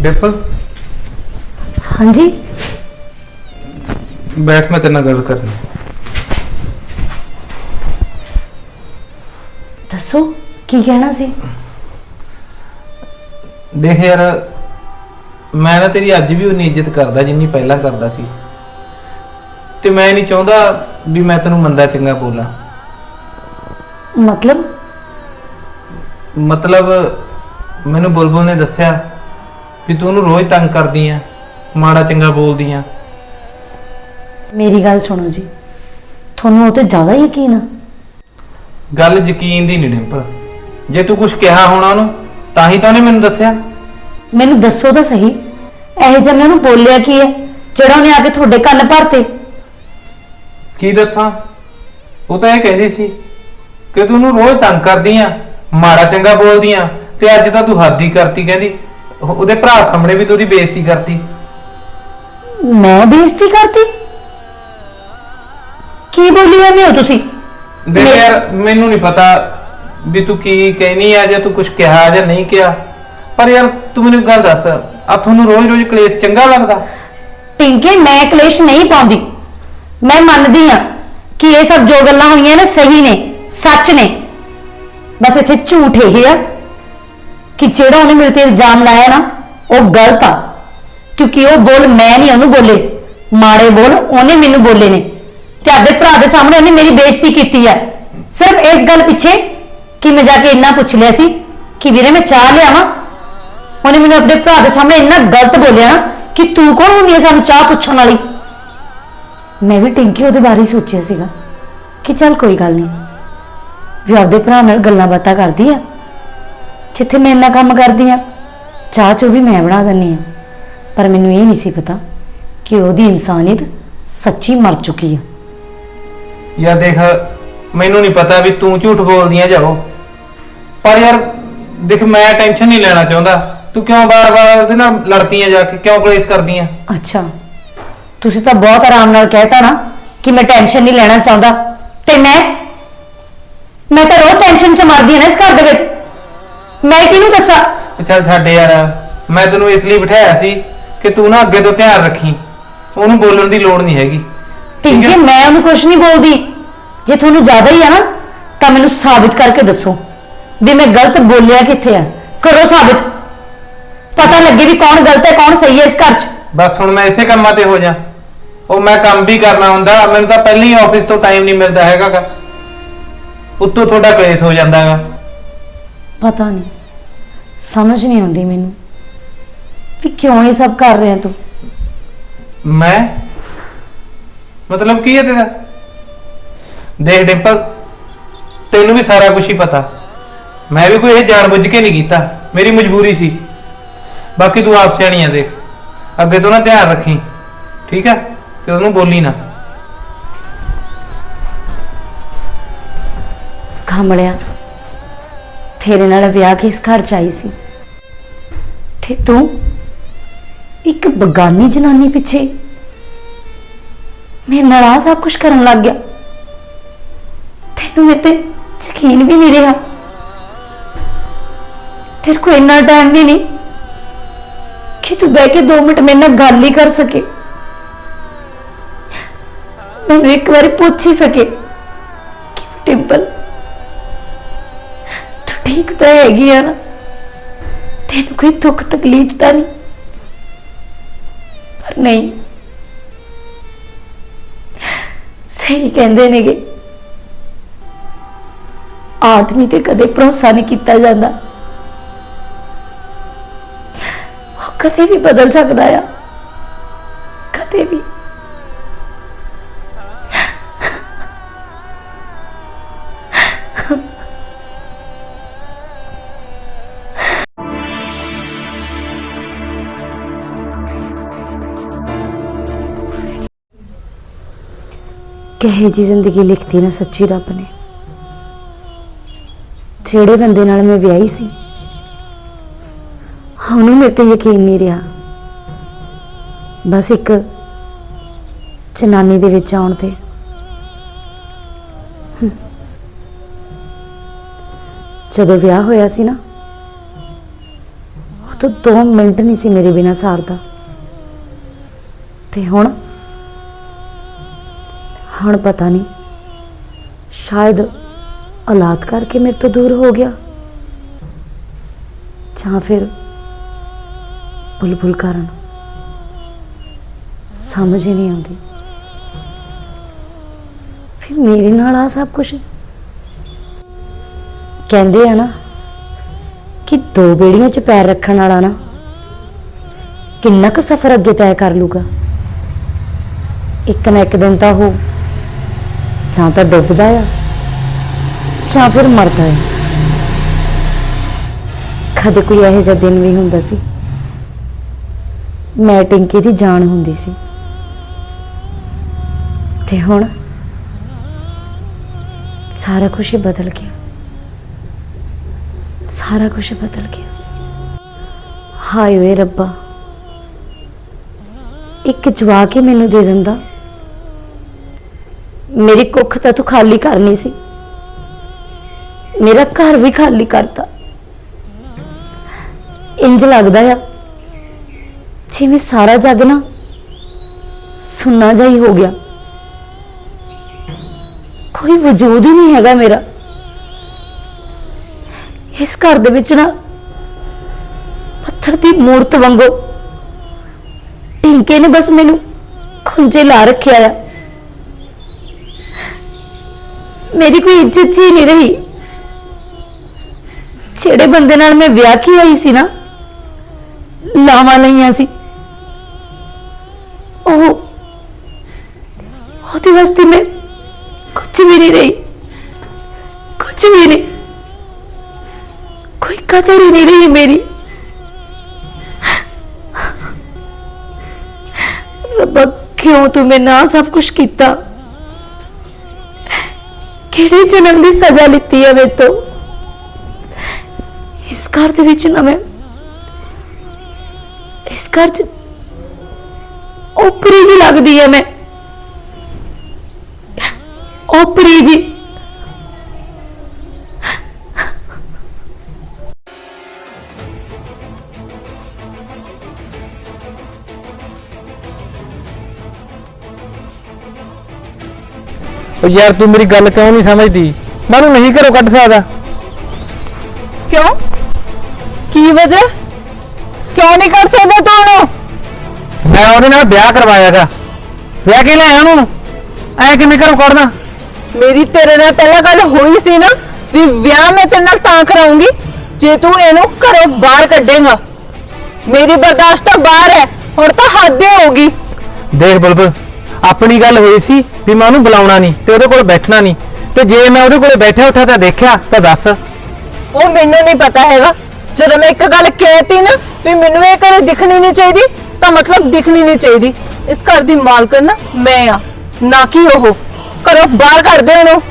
ਡਿੰਪਲ? ਹਾਂਜੀ? ਬੈਠ ਮੈਂ ਤੇਰੇ ਨਾਲ ਗੱਲ ਕਰਨੀ। ਦੱਸੋ ਕੀ ਕਹਿਣਾ ਸੀ? ਦੇਖ ਯਾਰ ਮੈਂ ਨਾ ਤੇਰੀ ਅੱਜ ਵੀ ਉਨੀ ਇੱਜ਼ਤ ਕਰਦਾ ਜਿੰਨੀ ਪਹਿਲਾਂ ਕਰਦਾ ਸੀ। ਤੇ ਮੈਂ ਨਹੀਂ ਚਾਹੁੰਦਾ ਵੀ ਮੈਂ ਤੈਨੂੰ ਮੰਦਾ ਚੰਗਾ ਬੋਲਾਂ। ਮਤਲਬ? ਮਤਲਬ ਮੈਨੂੰ ਬੁਲਬੁਲ ਨੇ ਦੱਸਿਆ ਵੀ ਤੂੰ ਉਹਨੂੰ ਰੋਜ਼ ਤੰਗ ਕਰਦੀ ਆ ਮਾੜਾ ਚੰਗਾ ਬੋਲਦੀ ਆ। ਮੇਰੀ ਗੱਲ ਸੁਣੋ ਜੀ ਤੁਹਾਨੂੰ ਉਹ ਤੇ ਜ਼ਿਆਦਾ ਯਕੀਨ ਆ। ਗੱਲ ਯਕੀਨ ਦੀ ਨਹੀਂ ਡਿੰਪਲ। ਜੇ ਤੂੰ ਕੁਝ ਕਿਹਾ ਹੋਣਾ ਉਹਨੂੰ ਤਾਂ ਹੀ ਤਾਂ ਉਹਨੇ ਮੈਨੂੰ ਦੱਸਿਆ। ਮੈਨੂੰ ਦੱਸੋ ਤਾਂ ਸਹੀ ਇਹ ਜਿਹਾ ਮੈਂ ਉਹਨੂੰ ਬੋਲਿਆ ਕੀ ਹੈ ਜਿਹੜਾ ਉਹਨੇ ਆ ਕੇ ਤੁਹਾਡੇ ਕੰਨ ਭਰਤੇ? ਕੀ ਦੱਸਾਂ? ਉਹ ਤਾਂ ਇਹ ਕਹਿੰਦੀ ਸੀ ਕਿ ਤੂੰ ਉਹਨੂੰ ਰੋਜ਼ ਤੰਗ ਕਰਦੀ ਆ ਮਾੜਾ ਚੰਗਾ ਬੋਲਦੀ ਆ ਤੇ ਅੱਜ ਤਾਂ ਤੂੰ ਹੱਦ ਹੀ ਕਰਤੀ ਕਹਿੰਦੀ ਉਹ- ਉਹਦੇ ਭਰਾ ਸਾਹਮਣੇ ਵੀ ਤੂੰ ਉਹਦੀ ਬੇਇੱਜ਼ਤੀ ਕਰਤੀ। ਮੈਂ ਬੇਇੱਜ਼ਤੀ ਕਰਤੀ? ਕੀ ਬੋਲੀ ਜਾਂਦੇ ਹੋ ਤੁਸੀਂ? ਦੇਖ ਯਾਰ ਮੈਨੂੰ ਨਹੀਂ ਪਤਾ ਵੀ ਤੂੰ ਕੀ ਕਹਿਨੀ ਆ ਜਾਂ ਤੂੰ ਕੁਝ ਕਿਹਾ ਜਾਂ ਨਹੀਂ ਕਿਹਾ। ਪਰ ਯਾਰ ਤੂੰ ਮੈਨੂੰ ਇੱਕ ਗੱਲ ਦੱਸ ਆ ਤੁਹਾਨੂੰ ਰੋਜ਼-ਰੋਜ਼ ਕਲੇਸ਼ ਚੰਗਾ ਲੱਗਦਾ? ਪਿੰਕੇ ਮੈਂ ਕਲੇਸ਼ ਨਹੀਂ ਪਾਉਂਦੀ। ਮੈਂ ਮੰਨਦੀ ਆ ਕਿ ਇਹ ਸਭ ਜੋ ਗੱਲਾਂ ਹੋਈਆਂ ਨੇ ਸਹੀ ਨੇ ਸੱਚ ਨੇ। ਬਸ ਇੱਥੇ ਝੂਠ ਇਹ ਆ। ਕਿ ਜਿਹੜਾ ਉਹਨੇ ਮੇਰੇ ਤੇ ਇਲਜ਼ਾਮ ਲਾਇਆ ਨਾ, ਉਹ ਗਲਤ ਆ। ਕਿਉਂਕਿ ਉਹ ਬੋਲ, ਮੈਂ ਨਹੀਂ ਉਹਨੂੰ ਬੋਲੇ। ਮਾੜੇ ਬੋਲ, ਉਹਨੇ ਮੈਨੂੰ ਬੋਲੇ ਨੇ। ਤੇ ਆਪਦੇ ਭਰਾ ਦੇ ਸਾਹਮਣੇ ਉਹਨੇ ਮੇਰੀ ਬੇਇੱਜ਼ਤੀ ਕੀਤੀ ਹੈ ਸਿਰਫ ਇਸ ਗੱਲ ਪਿੱਛੇ ਕਿ ਮੈਂ ਜਾ ਕੇ ਇੰਨਾ ਪੁੱਛ ਲਿਆ ਸੀ ਕਿ ਵੀਰੇ ਮੈਂ ਚਾਹ ਲਿਆਵਾਂ। ਉਹਨੇ ਮੈਨੂੰ ਆਪਣੇ ਭਰਾ ਦੇ ਸਾਹਮਣੇ ਇੰਨਾ ਗਲਤ ਬੋਲਿਆ ਨਾ ਕਿ ਤੂੰ ਕੌਣ ਹੁੰਦੀ ਹੈ ਸਾਨੂੰ ਚਾਹ ਪੁੱਛਣ ਵਾਲੀ? ਮੈਂ ਵੀ ਟਿੰਕੀ ਉਹਦੇ ਬਾਰੇ ਹੀ ਸੋਚਿਆ ਸੀਗਾ ਕਿ ਚੱਲ ਕੋਈ ਗੱਲ ਨਹੀਂ। ਵੀ ਆਪਦੇ ਭਰਾ ਨਾਲ ਗੱਲਾਂ ਬਾਤਾਂ ਕਰਦੀ ਆ। ਜਿੱਥੇ ਮੈਂ ਇੰਨਾ ਕੰਮ ਕਰਦੀ ਆ ਚਾਹ ਚੋ ਵੀ ਮੈਂ ਬਣਾ ਦਿੰਦੀ ਆ। ਪਰ ਮੈਨੂੰ ਇਹ ਨਹੀਂ ਸੀ ਪਤਾ ਕਿ ਉਹਦੀ ਇਨਸਾਨੀਅਤ ਸੱਚੀ ਮਰ ਚੁੱਕੀ ਆ। ਯਾਰ ਦੇਖ ਮੈਨੂੰ ਨਹੀਂ ਪਤਾ ਵੀ ਤੂੰ ਝੂਠ ਬੋਲਦੀ ਆ ਜਾਓ ਪਰ ਯਾਰ ਦੇਖ ਮੈਂ ਟੈਨਸ਼ਨ ਨਹੀਂ ਲੈਣਾ ਚਾਹੁੰਦਾ। ਤੂੰ ਕਿਉਂ ਬਾਰ-ਬਾਰ ਉਹਦੇ ਨਾਲ ਲੜਦੀ ਆ ਜਾ ਕੇ? ਕਿਉਂ ਕਲੇਸ਼ ਕਰਦੀ ਆ? ਅੱਛਾ ਤੁਸੀਂ ਤਾਂ ਬਹੁਤ ਆਰਾਮ ਨਾਲ ਕਹਿਤਾ ਨਾ ਕਿ ਮੈਂ ਟੈਨਸ਼ਨ ਨਹੀਂ ਲੈਣਾ ਚਾਹੁੰਦਾ। ਤੇ ਮੈਂ? ਮੈਂ ਤਾਂ ਰੋਜ਼ ਟੈਨਸ਼ਨ ਚ ਮਰਦੀ ਹਾਂ ਨਾ ਇਸ ਘਰ ਦੇ ਵਿੱਚ। ਮੈਂ ਕਿਹਨੂੰ ਦੱਸਾਂ? ਚੱਲ ਛੱਡ ਯਾਰ ਮੈਂ ਤੈਨੂੰ ਇਸ ਲਈ ਬਿਠਾਇਆ ਸੀ ਕਿ ਤੂੰ ਨਾ ਅੱਗੇ ਤੋਂ ਧਿਆਨ ਰੱਖੀ। ਉਹਨੂੰ ਬੋਲਣ ਦੀ ਲੋੜ ਨਹੀਂ ਹੈਗੀ। ਠੀਕ ਹੈ? ਮੈਂ ਉਹਨੂੰ ਕੁਝ ਨਹੀਂ ਬੋਲਦੀ। ਜੇ ਤੁਹਾਨੂੰ ਜ਼ਿਆਦਾ ਹੀ ਆ ਨਾ ਤਾਂ ਮੈਨੂੰ ਸਾਬਿਤ ਕਰਕੇ ਦੱਸੋ ਵੀ ਮੈਂ ਗਲਤ ਬੋਲਿਆ ਕਿੱਥੇ ਆ। ਕਰੋ ਸਾਬਿਤ। ਪਤਾ ਲੱਗੇ ਵੀ ਕੌਣ ਗਲਤ ਹੈ ਕੌਣ ਸਹੀ ਹੈ ਇਸ ਘਰ 'ਚ। ਬਸ ਹੁਣ ਮੈਂ ਇਸੇ ਕੰਮਾਂ ਤੇ ਹੋ ਜਾ। ਉਹ ਮੈਂ ਕੰਮ ਵੀ ਕਰਨਾ ਹੁੰਦਾ ਮੈਨੂੰ ਤਾਂ ਪਹਿਲਾਂ ਹੀ ਆਫਿਸ ਤੋਂ ਟਾਈਮ ਨਹੀਂ ਮਿਲਦਾ ਹੈਗਾਗਾ। ਉੱਤੋਂ ਤੁਹਾਡਾ ਕਲੇਸ਼ ਹੋ ਜਾਂਦਾ ਹੈਗਾ ਪਤਾ ਨਹੀਂ। ਸਮਝ ਨਹੀਂ ਆਉਂਦੀ ਮੈਨੂੰ। ਵੀ ਕਿਉਂ ਇਹ ਸਭ ਕਰ ਰਿਹਾ ਤੂੰ? ਮੈਂ? ਮਤਲਬ ਕੀ ਹੈ ਤੇਰਾ? ਦੇਖ ਡਿੰਪਲ ਤੈਨੂੰ ਵੀ ਸਾਰਾ ਕੁਝ ਹੀ ਪਤਾ। ਮੈਂ ਵੀ ਕੋਈ ਇਹ ਜਾਣਬੁੱਝ ਕੇ ਨਹੀਂ ਕੀਤਾ। ਮੇਰੀ ਮਜਬੂਰੀ ਸੀ। ਬਾਕੀ ਤੂੰ ਆਪ ਸਿਆਣੀ ਆ ਦੇਖ। ਅੱਗੇ ਤੋਂ ਨਾ ਧਿਆਨ ਰੱਖੀ। ਠੀਕ ਹੈ? ਤੇ ਉਹਨੂੰ ਬੋਲੀ ਨਾ। ਖਾਮੜਿਆ ਤੇਰੇ ਨਾਲ ਵਿਆਹ ਕੇ ਇਸ ਘਰ ਚ ਆਈ ਸੀ। ਤੇ ਤੂੰ ਇੱਕ ਬਗਾਨੀ ਜਨਾਨੀ ਪਿੱਛੇ ਮੇਰੇ ਨਾਲ ਆਹ ਸਭ ਕੁਝ ਕਰਨ ਲੱਗ ਗਿਆ। ਤੈਨੂੰ ਮੇਰੇ ਤੇ ਯਕੀਨ ਵੀ ਨਹੀਂ ਰਿਹਾ। ਤੇਰੇ ਕੋਲ ਇੰਨਾ ਟਾਈਮ ਵੀ ਨਹੀਂ ਕਿ ਤੂੰ ਬਹਿ ਕੇ 2 ਮਿੰਟ ਮੇਰੇ ਨਾਲ ਗੱਲ ਹੀ ਕਰ ਸਕੇ। ਮੈਨੂੰ ਇੱਕ ਵਾਰੀ ਪੁੱਛ ਹੀ ਸਕੇ ਕਿ ਟਿੰਪਲ ਠੀਕ ਤਾਂ ਹੈਗੀ ਆ ਨਾ, ਤੈਨੂੰ ਕੋਈ ਦੁੱਖ ਤਕਲੀਫ ਤਾਂ ਨਹੀਂ? ਪਰ ਨਹੀਂ, ਸਹੀ ਕਹਿੰਦੇ ਨੇਗੇ, ਆਦਮੀ ਤੇ ਕਦੇ ਭਰੋਸਾ ਨਹੀਂ ਕੀਤਾ ਜਾਂਦਾ। ਉਹ ਕਦੇ ਵੀ ਬਦਲ ਸਕਦਾ ਆ। ਕਹੇ ਜੀ ਜ਼ਿੰਦਗੀ ਲਿਖਤੀ ਨਾ ਸੱਚੀ ਰੱਬ ਨੇ। ਜਿਹੜੇ ਬੰਦੇ ਨਾਲ ਮੈਂ ਵਿਆਹੀ ਸੀ ਉਹਨੂੰ ਮੇਰੇ ਤੇ ਯਕੀਨ ਨਹੀਂ ਰਿਹਾ। ਬਸ ਇੱਕ ਚਨਾਨੀ ਦੇ ਵਿੱਚ ਆਉਣ ਤੇ। ਜਦੋਂ ਵਿਆਹ ਹੋਇਆ ਸੀ ਨਾ, ਉਹ ਤਾਂ 2 ਮਿੰਟ ਨਹੀਂ ਸੀ ਮੇਰੇ ਬਿਨਾ ਸਾਰਦਾ। ਤੇ ਹੁਣ ਹੁਣ ਪਤਾ ਨਹੀਂ। ਸ਼ਾਇਦ ਔਲਾਦ ਕਰਕੇ ਮੇਰੇ ਤੋਂ ਦੂਰ ਹੋ ਗਿਆ। ਜਾਂ ਫਿਰ ਬੁਲਬੁਲ ਕਾਰਨ ਸਮਝ ਹੀ ਨਹੀਂ ਆਉਂਦੀ। ਫਿਰ ਮੇਰੇ ਨਾਲ ਆ ਸਭ ਕੁਝ ਕਹਿੰਦੇ ਆ ਨਾ ਕਿ ਦੋ ਬੇੜੀਆਂ 'ਚ ਪੈਰ ਰੱਖਣ ਵਾਲਾ ਨਾ ਕਿੰਨਾ ਕੁ ਸਫ਼ਰ ਅੱਗੇ ਤੈਅ ਕਰ ਲੂਗਾ। ਇੱਕ ਨਾ ਇੱਕ ਦਿਨ ਤਾਂ ਉਹ ਜਾਂ ਤਾਂ ਡੁੱਬਦਾ ਆ, ਜਾਂ ਫਿਰ ਮਰਦਾ ਆ। ਕਦੇ ਕੋਈ ਇਹੋ ਜਿਹਾ ਦਿਨ ਵੀ ਹੁੰਦਾ ਸੀ। ਮੈਂ ਟਿੰਕੀ ਦੀ ਜਾਨ ਹੁੰਦੀ ਸੀ। ਤੇ ਹੁਣ ਸਾਰਾ ਕੁਝ ਹੀ ਬਦਲ ਗਿਆ। ਸਾਰਾ ਕੁਝ ਬਦਲ ਗਿਆ। ਹਾਏ ਓਏ ਰੱਬਾ। ਇੱਕ ਜਵਾ ਕੇ ਮੈਨੂੰ ਦੇ ਦਿੰਦਾ। ਮੇਰੀ ਕੁੱਖ ਤਾਂ ਤੂੰ ਖਾਲੀ ਕਰਨੀ ਸੀ। ਮੇਰਾ ਘਰ ਵੀ ਖਾਲੀ ਕਰਤਾ। ਇੰਜ ਲੱਗਦਾ ਆ, ਜਿਵੇਂ ਸਾਰਾ ਜੱਗ ਨਾ ਸੁੰਨਾ ਜਾਈ ਹੋ ਗਿਆ। ਕੋਈ ਵਜੂਦ ਹੀ ਨਹੀਂ ਹੈਗਾ ਮੇਰਾ। ਇਸ ਘਰ ਦੇ ਵਿੱਚ ਨਾ ਪੱਥਰ ਦੀ ਮੂਰਤ ਵਾਂਗੋ ਢਿੰਕੇ ਨੇ ਬਸ ਮੈਨੂੰ ਖੁੰਝੇ ਲਾ ਰੱਖਿਆ ਆ। ਮੇਰੀ ਕੋਈ ਇੱਜ਼ਤ ਹੀ ਨਹੀਂ ਰਹੀ ਜਿਹੜੇ ਬੰਦੇ ਨਾਲ ਮੈਂ ਵਿਆਹ ਕੀ ਆਈ ਸੀ ਨਾ ਲਾਵਾਂ ਲਈਆਂ ਸੀ ਉਹ ਉਹਦੇ ਵਾਸਤੇ ਮੈਂ ਕੁਝ ਵੀ ਨਹੀਂ ਰਹੀ ਕੁਝ ਵੀ ਨਹੀਂ ਕੋਈ ਕਦਰ ਹੀ ਨਹੀਂ ਰਹੀ ਮੇਰੀ ਰੱਬਾ ਕਿਉਂ ਤੂੰ ਮੇਰੇ ਨਾਲ ਸਭ ਕੁਝ ਕੀਤਾ ਕਿਹੜੇ ਜਨਮ ਦੀ ਸਜ਼ਾ ਲਿੱਤੀ ਹੈ ਮੇਰੇ ਤੋਂ? ਇਸ ਘਰ ਦੇ ਵਿੱਚ ਨਾ ਮੈਂ ਇਸ ਘਰ ਚ ਉਪਰੀ ਜੀ ਲੱਗਦੀ ਹੈ ਮੈਂ। ਉਪਰੀ ਜੀ ਉਹ ਯਾਰ ਤੂੰ ਮੇਰੀ ਗੱਲ ਕਿਉਂ ਨਹੀਂ ਸਮਝਦੀ? ਮੈਂ ਉਹਨੂੰ ਨਹੀਂ ਘਰੋਂ ਕੱਢ ਸਕਦਾ। ਕਿਉਂ? ਕੀ ਵਜ੍ਹਾ? ਕਿਉਂ ਨਹੀਂ ਕਰ ਸਕਦਾ ਤੂੰ ਉਹਨੂੰ? ਮੈਂ ਉਹਦੇ ਨਾਲ ਵਿਆਹ ਕਰਵਾਇਆਗਾ ਵਿਆਹ ਕੇ ਲਿਆਇਆ ਉਹਨੂੰ। ਐ ਕਿਵੇਂ ਘਰੋਂ ਕੱਢਦਾ? ਮੇਰੀ ਤੇਰੇ ਨਾਲ ਪਹਿਲਾਂ ਗੱਲ ਹੋਈ ਸੀ ਨਾ ਵੀ ਵਿਆਹ ਮੈਂ ਤੇਰੇ ਨਾਲ ਤਾਂ ਕਰਾਉਂਗੀ ਜੇ ਤੂੰ ਇਹਨੂੰ ਘਰੋਂ ਬਾਹਰ ਕੱਢੇਗਾ। ਮੇਰੀ ਬਰਦਾਸ਼ਤ ਤਾਂ ਬਾਹਰ ਹੈ ਹੁਣ ਤਾਂ ਹੱਦ ਹੀ ਹੋਗੀ ਦੇਖ ਬੁਲਬੁਲ ਆਪਣੀ ਗੱਲ ਹੋਈ ਸੀ ਵੀ ਮੈਂ ਉਹਨੂੰ ਬੁਲਾਉਣਾ ਨਹੀਂ ਤੇ ਉਹਦੇ ਕੋਲ ਬੈਠਣਾ ਨਹੀਂ। ਤੇ ਜੇ ਮੈਂ ਉਹਦੇ ਕੋਲੇ ਬੈਠਿਆ ਉੱਠਿਆ ਤਾਂ ਦੇਖਿਆ ਤਾਂ ਦੱਸ। ਉਹ ਮੈਨੂੰ ਨਹੀਂ ਪਤਾ ਹੈਗਾ। ਜਦੋਂ ਮੈਂ ਇੱਕ ਗੱਲ ਕਹਿਤੀ ਨਾ ਵੀ ਮੈਨੂੰ ਇਹ ਘਰੇ ਦਿਖਣੀ ਨਹੀਂ ਚਾਹੀਦੀ ਤਾਂ ਮਤਲਬ ਦਿਖਣੀ ਨਹੀਂ ਚਾਹੀਦੀ। ਇਸ ਘਰ ਦੀ ਮਾਲਕਨ ਨਾ ਮੈਂ ਆ ਨਾ ਕਿ ਉਹ। ਘਰੋਂ ਬਾਹਰ ਕੱਢ ਦੇ ਉਹਨੂੰ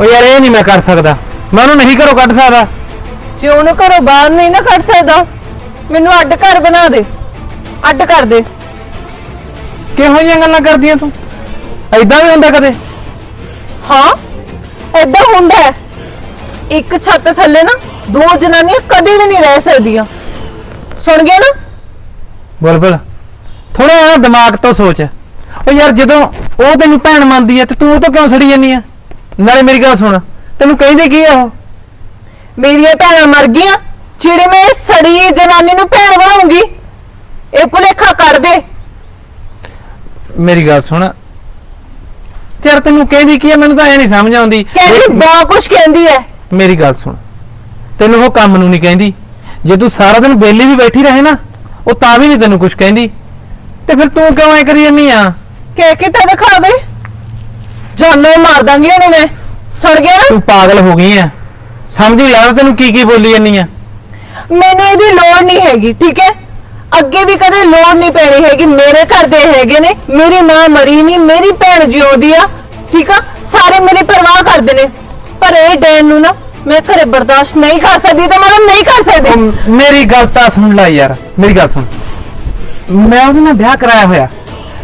ਉਹ ਯਾਰ ਇਹ ਨਹੀਂ ਮੈਂ ਕਰ ਸਕਦਾ। ਮੈਂ ਉਹਨੂੰ ਨਹੀਂ ਘਰੋਂ ਕੱਢ ਸਕਦਾ। ਜੇ ਉਹਨੂੰ ਘਰੋਂ ਬਾਹਰ ਨਹੀਂ ਨਾ ਕੱਢ ਸਕਦਾ ਮੈਨੂੰ ਅੱਡ ਘਰ ਬਣਾ ਦੇ। ਅੱਡ ਕਰ ਦੇ। ਕਿਹੋ ਜਿਹੀਆਂ ਗੱਲਾਂ ਕਰਦੀਆਂ ਤੂੰ? ਐਦਾਂ ਵੀ ਹੁੰਦਾ ਕਦੇ? ਹਾਂ ਐਦਾਂ ਹੁੰਦਾ ਹੈ। ਇੱਕ ਛੱਤ ਥੱਲੇ ਨਾ ਦੋ ਜਨਾਨੀਆਂ ਕਦੇ ਵੀ ਨਹੀਂ ਰਹਿ ਸਕਦੀਆਂ। ਸੁਣ ਗਿਆ ਨਾ? ਬੁਲਬੁਲ ਥੋੜਾ ਜਿਹਾ ਦਿਮਾਗ ਤੋਂ ਸੋਚ। ਉਹ ਯਾਰ ਜਦੋਂ ਉਹ ਤੈਨੂੰ ਭੈਣ ਮੰਨਦੀ ਐ ਤੇ ਤੂੰ ਉਹ ਤੋਂ ਕਿਉਂ ਸੜੀ ਜਾਂਦੀ ਆ ਨਾਲੇ ਮੇਰੀ ਗੱਲ ਸੁਣ ਤੈਨੂੰ ਕਹਿੰਦੇ ਕੀ ਆ ਉਹ? ਮੇਰੀਆਂ ਭੈਣਾਂ ਮਰ ਗਈਆਂ ਜਿਹੜੇ ਮੈਂ ਇਸ ਸੜੀ ਜਨਾਨੀ ਨੂੰ ਭੈਣ ਬਣਾਉਂਗੀ ਇਹ ਭੁਲੇਖਾ ਕਰ ਦੇ। ਮੇਰੀ ਗੱਲ ਸੁਣ। ਯਾਰ ਤੈਨੂੰ ਕਹਿੰਦੀ ਕੀ ਆ? ਮੈਨੂੰ ਤਾਂ ਐ ਨਹੀਂ ਸਮਝ ਆਉਂਦੀ। ਕਹਿੰਦੀ ਬਹੁਤ ਕੁਝ ਕਹਿੰਦੀ ਹੈ ਮੇਰੀ ਗੱਲ ਸੁਣ। ਤੈਨੂੰ ਉਹ ਕੰਮ ਨੂੰ ਨਹੀਂ ਕਹਿੰਦੀ। ਜੇ ਤੂੰ ਸਾਰਾ ਦਿਨ ਵਿਹਲੀ ਵੀ ਬੈਠੀ ਰਹੇ ਨਾ ਉਹ ਤਾਂ ਵੀ ਨਹੀਂ ਤੈਨੂੰ ਕੁਝ ਕਹਿੰਦੀ। ਤੇ ਫਿਰ ਤੂੰ ਕਿਉਂ ਐ ਕਰੀ ਜਾਂਦੀ ਆ? ਕਹਿ ਕੇ ਤਾਂ ਦਿਖਾਵੇ? ਜਾਨੋਂ ਹੀ ਮਾਰ ਦਾਂਗੀ ਉਹਨੂੰ ਮੈਂ। ਸੁਣ ਗਿਆ ਨਾ? ਤੂੰ ਪਾਗਲ ਹੋ ਗਈ ਆ। ਸਮਝ ਹੀ ਲਾ ਤੈਨੂੰ ਕੀ ਕੀ ਬੋਲੀ ਜਾਂਦੀ ਆ। ਮੈਨੂੰ ਇਹਦੀ ਲੋੜ ਨਹੀਂ ਹੈਗੀ ਠੀਕ ਹੈ ਅੱਗੇ ਵੀ ਕਦੇ ਲੋੜ ਨਹੀਂ ਪੈਣੀ ਹੈਗੀ। ਮੇਰੇ ਘਰ ਦੇ ਹੈਗੇ ਨੇ ਮੇਰੀ ਮਾਂ ਮਰੀ ਨਹੀਂ ਮੇਰੀ ਭੈਣ ਜਿਉਂਦੀ ਆ ਠੀਕ ਆ? ਸਾਰੇ ਮੇਰੀ ਪਰਵਾਹ ਕਰਦੇ ਨੇ। ਪਰ ਇਹ ਡੈਨ ਨੂੰ ਨਾ ਮੈਂ ਘਰੇ ਬਰਦਾਸ਼ਤ ਨਹੀਂ ਕਰ ਸਕਦੀ ਤਾਂ ਮੈਂ ਨਹੀਂ ਕਰ ਸਕਦੀ। ਉਹ ਮੇਰੀ ਗੱਲ ਤਾਂ ਸੁਣ ਲੈ ਯਾਰ ਮੇਰੀ ਗੱਲ ਸੁਣ। ਮੈਂ ਉਹਦੇ ਨਾਲ ਵਿਆਹ ਕਰਾਇਆ ਹੋਇਆ।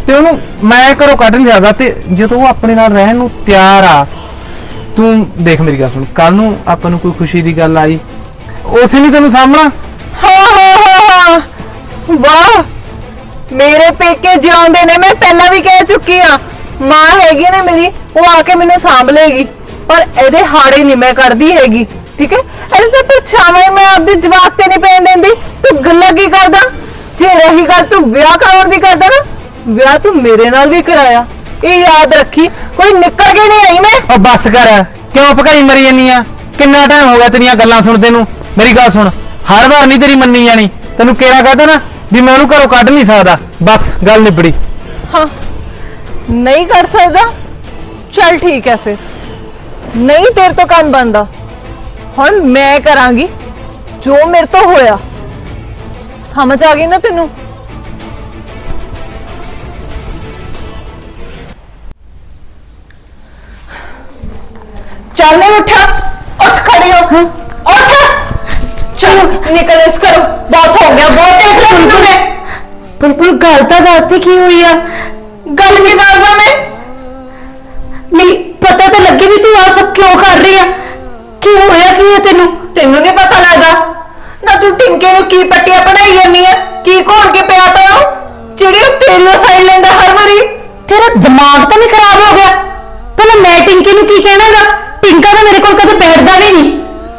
ਤੇ ਉਹਨੂੰ ਮੈਂ ਘਰੋਂ ਕੱਢ ਨਹੀਂ ਸਕਦਾ ਤੇ ਜਦੋਂ ਉਹ ਆਪਣੇ ਨਾਲ ਰਹਿਣ ਨੂੰ ਤਿਆਰ ਆ ਤੂੰ ਦੇਖ ਮੇਰੀ ਗੱਲ ਸੁਣ। ਕੱਲ ਨੂੰ ਆਪਾਂ ਨੂੰ ਕੋਈ ਖੁਸ਼ੀ ਦੀ ਗੱਲ ਆਈ। ਉਸੇ ਨੇ ਤੈਨੂੰ ਸਾਹਮਣਾ ਹਾਂ ਹਾਂ ਹਾਂ ਹਾਂ। ਵਾਹ! ਮੇਰੇ ਪੇਕੇ ਜਿਉਂਦੇ ਨੇ, ਮੈਂ ਪਹਿਲਾਂ ਵੀ ਕਹਿ ਚੁੱਕੀ ਆ ਮਾਂ ਹੈਗੀ ਨਾ ਮੇਰੀ, ਉਹ ਆ ਕੇ ਮੈਨੂੰ ਸਾਂਭ ਲੇਗੀ ਪਰ ਇਹਦੇ ਹਾੜੇ ਨਹੀਂ ਮੈਂ ਕੱਢਦੀ ਹੈਗੀ, ਠੀਕ ਹੈ? ਇਹਦੇ ਤੇ ਪਰਛਾਵੇਂ ਮੈਂ ਆਪਦੇ ਜਵਾਬ ਤੇ ਨਹੀਂ ਪੈਣ ਦਿੰਦੀ। ਤੂੰ ਗੱਲਾਂ ਕੀ ਕਰਦਾ? ਜੇ ਰਹੀ ਗੱਲ ਤੂੰ ਵਿਆਹ ਕਰਾਉਣ ਦੀ ਕਰਦਾ ਨਾ, ਵਿਆਹ ਤੂੰ ਮੇਰੇ ਨਾਲ ਵੀ ਕਰਾਇਆ। ਇਹ ਯਾਦ ਰੱਖੀ, ਕੋਈ ਨਿਕਲ ਕੇ ਨਹੀਂ ਆਈ ਮੈਂ। ਉਹ ਬੱਸ ਕਰ, ਕਿਉਂ ਭਕਾਈ ਮਰੀ ਜਾਨੀ ਆ? ਕਿੰਨਾ ਟਾਈਮ ਹੋ ਗਿਆ ਤੇਰੀਆਂ ਗੱਲਾਂ ਸੁਣਦੇ ਨੂੰ? ਮੇਰੀ ਗੱਲ ਸੁਣ, ਹਰ ਵਾਰ ਨਹੀਂ ਤੇਰੀ ਮੰਨੀ ਜਾਣੀ। ਤੈਨੂੰ ਕਿਹੜਾ ਕਹਤਾ ਨਾ? ਵੀ ਮੈਂ ਉਹਨੂੰ ਘਰੋਂ ਕੱਢ ਨਹੀਂ ਸਕਦਾ। ਬਸ ਗੱਲ ਨਿਬੜੀ। ਹਾਂ। ਨਹੀਂ ਕਰ ਸਕਦਾ? ਚਲ ਠੀਕ ਹੈ ਫਿਰ। ਨਹੀਂ ਤੇਰੇ ਤੋਂ ਕੰਮ ਬੰਦਾ ਹੁਣ ਮੈਂ ਕਰਾਂਗੀ। ਜੋ ਮੇਰੇ ਤੋਂ ਹੋਇਆ। ਸਮਝ ਆ ਗਈ ਨਾ ਤੈਨੂੰ? ਚੱਲ ਨਹੀਂ ਉੱਠਿਆ। ਉੱਠ ਖੜੀ ਹੋ। ਉੱਠ। ਚਲੋ ਨਿਕਲ ਇਸ ਕਰੋ ਬਹੁਤ ਹੋ ਗਿਆ। ਗੱਲ ਤਾਂ ਦੱਸਦੀ ਕੀ ਹੋਈ ਆ? ਗੱਲ ਕੀ ਦੱਸਦਾ ਮੈਂ? ਨਹੀਂ ਪਤਾ ਤਾਂ ਲੱਗੇ ਵੀ ਤੂੰ ਆ ਸਭ ਕਿਉਂ ਕਰ ਰਹੀ ਆ? ਕੀ ਹੋਇਆ ਕੀ ਹੈ ਤੈਨੂੰ? ਤੈਨੂੰ ਨਹੀਂ ਪਤਾ ਲੱਗਦਾ। ਨਾ ਤੂੰ ਟਿੰਕੇ ਨੂੰ ਕੀ ਪੱਟੀਆਂ ਪੜਾਈ ਜਾਂਦੀ ਆ? ਕੀ ਘੋਲ ਕੇ ਪਿਆ ਤਾ ਉਹ? ਜਿਹੜੀ ਉਹ ਤੇਰੀ ਸਾਈਡ ਲੈਂਦਾ ਹਰ ਵਾਰੀ? ਤੇਰਾ ਦਿਮਾਗ ਤਾਂ ਨਹੀਂ ਖਰਾਬ ਹੋ ਗਿਆ। ਪਹਿਲਾਂ ਮੈਂ ਟਿੰਕੇ ਨੂੰ ਕੀ ਕਹਿਣਾਗਾ? ਟਿੰਕਾ ਤਾਂ ਮੇਰੇ ਕੋਲ ਕਦੇ ਬੈਠਦਾ ਵੀ ਨਹੀਂ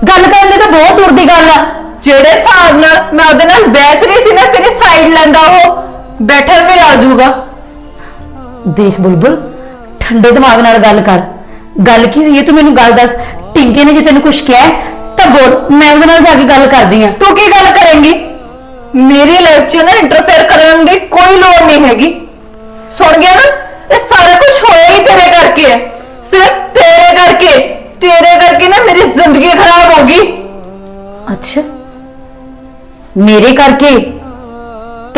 ਗੱਲ ਕਰਨ ਦੀ ਤਾਂ ਬਹੁਤ ਦੂਰ ਦੀ ਗੱਲ ਆ। ਜਿਹੜੇ ਹਿਸਾਬ ਨਾਲ ਮੈਂ ਉਹਦੇ ਨਾਲ ਬਹਿਸ ਰਹੀ ਸੀ ਨਾ, ਤੇਰੇ ਸਾਈਡ ਲੈਂਦਾ ਉਹ ਬੈਠਾ ਵੀ ਆ ਜਾਊਗਾ। ਦੇਖ ਬੁਲਬੁਲ ਠੰਡੇ ਦਿਮਾਗ ਨਾਲ ਗੱਲ ਕਰ। ਗੱਲ ਕੀ ਹੋਈ ਹੈ ਤੂੰ ਮੈਨੂੰ ਗੱਲ ਦੱਸ। ਟਿੰਕੇ ਨੇ ਜੇ ਤੈਨੂੰ ਕੁਝ ਕਿਹਾ ਹੈ, ਤਾਂ ਬੋਲ ਮੈਂ ਉਹਦੇ ਨਾਲ ਜਾ ਕੇ ਗੱਲ ਕਰਦੀ ਆ ਤੂੰ ਕੀ ਗੱਲ ਕਰੇਂਗੀ? ਮੇਰੀ ਲਾਈਫ 'ਚ ਨਾ ਇੰਟਰਫੇਅਰ ਕਰਨ ਦੀ ਕੋਈ ਲੋੜ ਨਹੀਂ ਹੈਗੀ। ਸੁਣ ਗਿਆ ਨਾ ਇਹ ਸਾਰਾ ਕੁਝ ਹੋਇਆ ਹੀ ਤੇਰੇ ਕਰਕੇ ਹੈ। ਸਿਰਫ ਤੇਰੇ ਕਰਕੇ ਤੇਰੇ ਕਰਕੇ ਨਾ ਮੇਰੀ ਜ਼ਿੰਦਗੀ ਖਰਾਬ ਹੋ ਗਈ। ਅੱਛਾ। ਮੇਰੇ ਕਰਕੇ?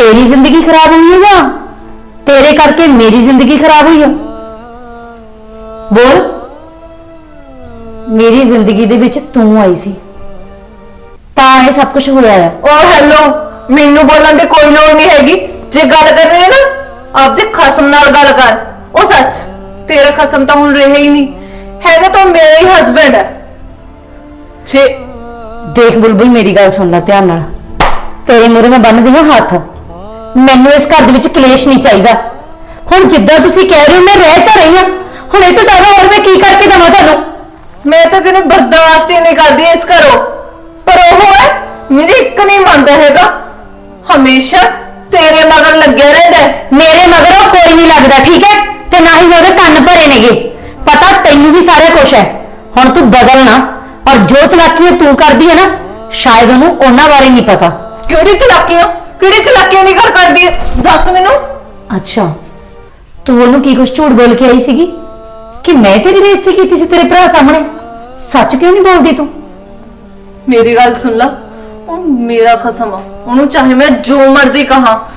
ਤੇਰੀ ਜ਼ਿੰਦਗੀ ਖਰਾਬ ਹੋਈ ਹੈ ਜਾਂ ਤੇਰੇ ਕਰਕੇ ਮੇਰੀ ਜ਼ਿੰਦਗੀ ਖਰਾਬ ਹੋਈ ਹੈ ਬੋਲ। ਮੇਰੀ ਜ਼ਿੰਦਗੀ ਦੇ ਵਿੱਚ ਤੂੰ ਆਈ ਸੀ। ਤਾਂ ਇਹ ਸਭ ਕੁਝ ਹੋਇਆ ਹੈ ਓ ਹੈਲੋ ਮੈਨੂੰ ਬੋਲਣ ਦੀ ਕੋਈ ਲੋੜ ਨਹੀਂ ਹੈਗੀ। ਜੇ ਗੱਲ ਕਰਨੀ ਹੈ ਨਾ ਆਪਦੇ ਖਸਮ ਨਾਲ ਗੱਲ ਕਰ। ਉਹ ਸੱਚ ਤੇਰਾ ਖਸਮ ਤਾਂ ਹੁਣ ਰਿਹਾ ਹੀ ਨਹੀਂ। ਹੈਗਾ ਤਾਂ ਮੇਰਾ ਹੀ ਹਸਬੰਡ ਹੈ ਛੇ ਦੇਖ ਬੁਲਬੁਲ ਮੇਰੀ ਗੱਲ ਸੁਣ ਲੈ ਧਿਆਨ ਨਾਲ। ਤੇਰੇ ਮੂਹਰੇ ਮੈਂ ਬੰਨਦੀ ਹਾਂ ਹੱਥ। ਮੈਨੂੰ ਇਸ ਘਰ ਦੇ ਵਿੱਚ ਕਲੇਸ਼ ਨਹੀਂ ਚਾਹੀਦਾ। ਹੁਣ ਜਿੱਦਾਂ ਤੁਸੀਂ ਕਹਿ ਰਹੇ ਹੋ ਮੈਂ ਰਹਿ ਤਾਂ ਰਹੀ ਹਾਂ। ਹੁਣ ਇਹ ਤੋਂ ਜ਼ਿਆਦਾ ਹੋਰ ਮੈਂ ਕੀ ਕਰਕੇ ਦਵਾਂ ਤੁਹਾਨੂੰ? ਮੈਂ ਤਾਂ ਤੈਨੂੰ ਬਰਦਾਸ਼ਤ ਹੀ ਨਹੀਂ ਕਰਦੀ ਇਸ ਘਰੋਂ। ਪਰ ਉਹ ਹੈ ਮੇਰੀ ਇੱਕ ਨਹੀਂ ਮੰਨਦਾ ਹੈਗਾ। ਹਮੇਸ਼ਾ ਤੇਰੇ ਮਗਰ ਲੱਗਿਆ ਰਹਿੰਦਾ ਹੈ। ਮੇਰੇ ਮਗਰ ਉਹ ਕੋਈ ਨਹੀਂ ਲੱਗਦਾ ਠੀਕ ਹੈ? ਤੇ ਨਾ ਹੀ ਉਹਦੇ ਕੰਨ ਭਰੇ ਨੇਗੇ। ਪਤਾ ਤੈਨੂੰ ਵੀ ਸਾਰਾ ਕੁਝ ਹੈ। ਹੁਣ ਤੂੰ ਬਦਲ ਨਾ। ਔਰ ਜੋ ਚਲਾਕੀਆਂ ਤੂੰ ਕਰਦੀ ਹੈ ਨਾ ਸ਼ਾਇਦ ਉਹਨੂੰ ਉਹਨਾਂ ਬਾਰੇ ਨਹੀਂ ਪਤਾ। ਕਿਹੜੀ ਚਲਾਕੀਆਂ? ਕਿਹੜੀ ਚਲਾਕੀਆਂ ਦੀ ਗੱਲ ਕਰਦੀ ਹੈ? ਦੱਸ ਮੈਨੂੰ। ਅੱਛਾ। ਤੂੰ ਉਹਨੂੰ ਕੀ ਕੁਝ ਝੂਠ ਬੋਲ ਕੇ ਆਈ ਸੀਗੀ? ਕਿ ਮੈਂ ਤੇਰੀ ਬੇਇੱਜ਼ਤੀ ਕੀਤੀ ਸੀ ਤੇਰੇ ਭਰਾ ਸਾਹਮਣੇ? ਸੱਚ ਕਿਉਂ ਨਹੀਂ ਬੋਲਦੀ ਤੂੰ? ਮੇਰੀ ਗੱਲ ਸੁਣ ਲਾ। ਉਹ ਮੇਰਾ ਖਸਮ ਆ। ਉਹਨੂੰ ਚਾਹੇ ਮੈਂ ਜੋ ਮਰਜ਼ੀ ਕਹਾ